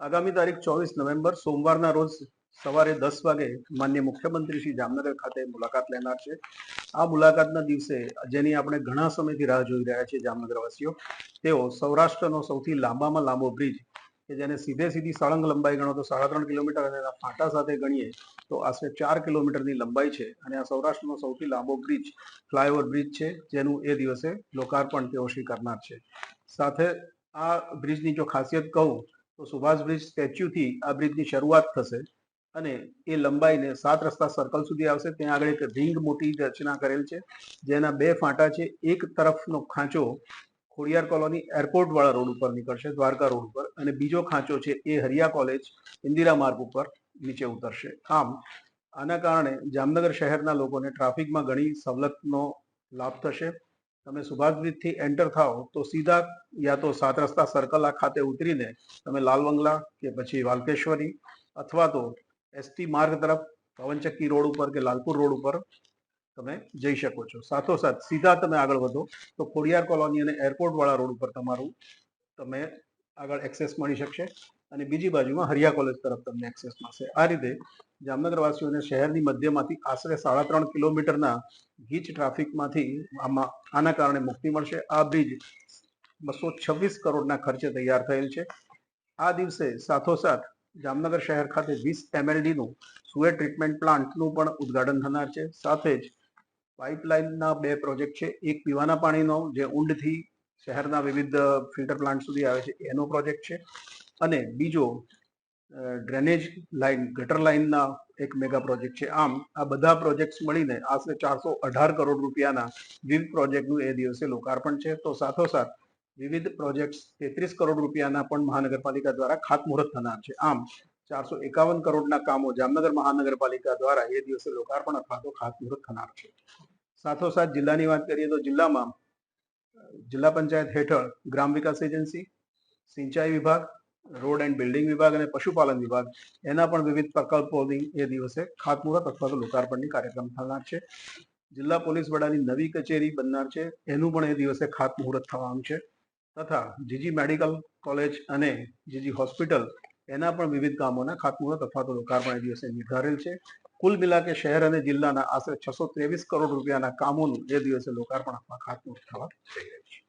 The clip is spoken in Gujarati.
આગામી તારીખ ચોવીસ નવેમ્બર, સોમવારના રોજ સવારે દસ વાગે માન્ય મુખ્યમંત્રી શ્રી જામનગર ખાતે મુલાકાત લેનાર છે. આ મુલાકાતના દિવસે જેની આપણે ઘણા સમયથી રાહ જોઈ રહ્યા છીએ જામનગરવાસીઓ, તેઓ સૌરાષ્ટ્રનો સૌથી લાંબામાં લાંબો બ્રિજ કે જેને સીધે સીધી સળંગ લંબાઈ ગણો તો સાડા ત્રણ કિલોમીટર અને એના ફાંટા સાથે ગણીએ તો આશરે ચાર કિલોમીટરની લંબાઈ છે અને આ સૌરાષ્ટ્રનો સૌથી લાંબો બ્રિજ, ફ્લાયઓવર બ્રિજ છે, જેનું એ દિવસે લોકાર્પણ તેઓ શ્રી કરનાર છે. સાથે આ બ્રિજની જો ખાસિયત કહું તો સુભાષ બ્રિજ સ્ટેચ્યુથી આ બ્રિજની શરૂઆત થશે અને એ લંબાઈને સાત રસ્તા સર્કલ સુધી આવશે. ત્યાં આગળ એક રિંગ મોટી રચના કરેલ છે, જેના બે ફાંટા છે. એક તરફનો ખાંચો ખોડિયાર કોલોની એરપોર્ટ વાળા રોડ ઉપર નીકળશે, દ્વારકા રોડ ઉપર, અને બીજો ખાંચો છે એ હરિયા કોલેજ ઇન્દિરા માર્ગ ઉપર નીચે ઉતરશે. આમ, આના કારણે જામનગર શહેરના લોકોને ટ્રાફિકમાં ઘણી સવલતનો લાભ થશે. તમે સુભાષ એન્ટર થાઓ, તો સીધા યા તો સાત રસ્તા સર્કલ ખાતે ઉતરીને તમે લાલ બંગલા કે પછી વાલકેશ્વરી અથવા તો એસટી માર્ગ તરફ પવનચક્કી રોડ ઉપર કે લાલપુર રોડ ઉપર તમે જઈ શકો છો. સાથોસાથ સીધા તમે આગળ વધો, તો ખોડિયાર કોલોની અને એરપોર્ટ વાળા રોડ ઉપર તમારું તમે આગળ એક્સેસ મળી શકશે. અને બીજી બાજુમાં હરિયા કોલેજ તરફ તમને એક્સેસ મળશે. આ રીતે જામનગર વાસીઓને શહેરની મધ્યમાંથી આશરે સાડા ત્રણ કિલોમીટરના ગીચ ટ્રાફિકમાંથી આમાં, આના કારણે મુક્તિ મળશે. આ બ્રિજ બસો છવ્વીસ કરોડના ખર્ચે તૈયાર થયેલ છે. આ દિવસે સાથોસાથ જામનગર શહેર ખાતે વીસ એમએલડીનું સુએ ટ્રીટમેન્ટ પ્લાન્ટનું પણ ઉદ્ઘાટન થનાર છે. સાથે જ પાઇપલાઇનના બે પ્રોજેક્ટ છે. એક પીવાના પાણીનો, જે ઊંડથી શહેરના વિવિધ ફિલ્ટર પ્લાન્ટ સુધી આવે છે, એનો પ્રોજેક્ટ છે. અને બીજો ડ્રેનેજ લાઇન, ગટર લાઇનના એક મેગા પ્રોજેક્ટ છે. આમ, આ બધા પ્રોજેક્ટ્સ મળીને આશરે ચારસો અઢાર કરોડ રૂપિયાના વિવિધ પ્રોજેક્ટનું એ દિવસે લોકાર્પણ છે. તો સાથોસાથ, વિવિધ પ્રોજેક્ટ્સ તેત્રીસ કરોડ રૂપિયાના પણ મહાનગરપાલિકા દ્વારા ખાતમુહૂર્ત થનાર છે. આમ, ચારસો એકાવન કરોડના કામો જામનગર મહાનગરપાલિકા દ્વારા એ દિવસે લોકાર્પણ અથવા તો ખાતમુહૂર્ત થનાર છે. સાથોસાથ, જિલ્લાની વાત કરીએ તો જિલ્લામાં જિલ્લા પંચાયત હેઠળ ગ્રામ વિકાસ એજન્સી, સિંચાઈ વિભાગ, રોડ એન્ડ બિલ્ડિંગ વિભાગ અને પશુપાલન વિભાગ, એના પણ વિવિધ પ્રકલ્પોની એ દિવસે ખાતમુહૂર્ત અથવા તો લોકાર્પણની કાર્યક્રમ થનાર છે. જિલ્લા પોલીસ વડાની નવી કચેરી બનનાર છે. એનું પણ એ દિવસે ખાતમુહૂર્ત થવાનું છે. તથા જીજી મેડિકલ કોલેજ અને જીજી હોસ્પિટલ એના પણ વિવિધ કામોના ખાતમુહૂર્ત અથવા તો લોકાર્પણ એ દિવસે નિર્ધારેલ છે. કુલ મિલા કે શહેર અને જિલ્લાના આશરે છસો ત્રેવીસ કરોડ રૂપિયાના કામોનું એ દિવસે લોકાર્પણ અથવા ખાતમુહૂર્ત થવા જઈ રહ્યું છે.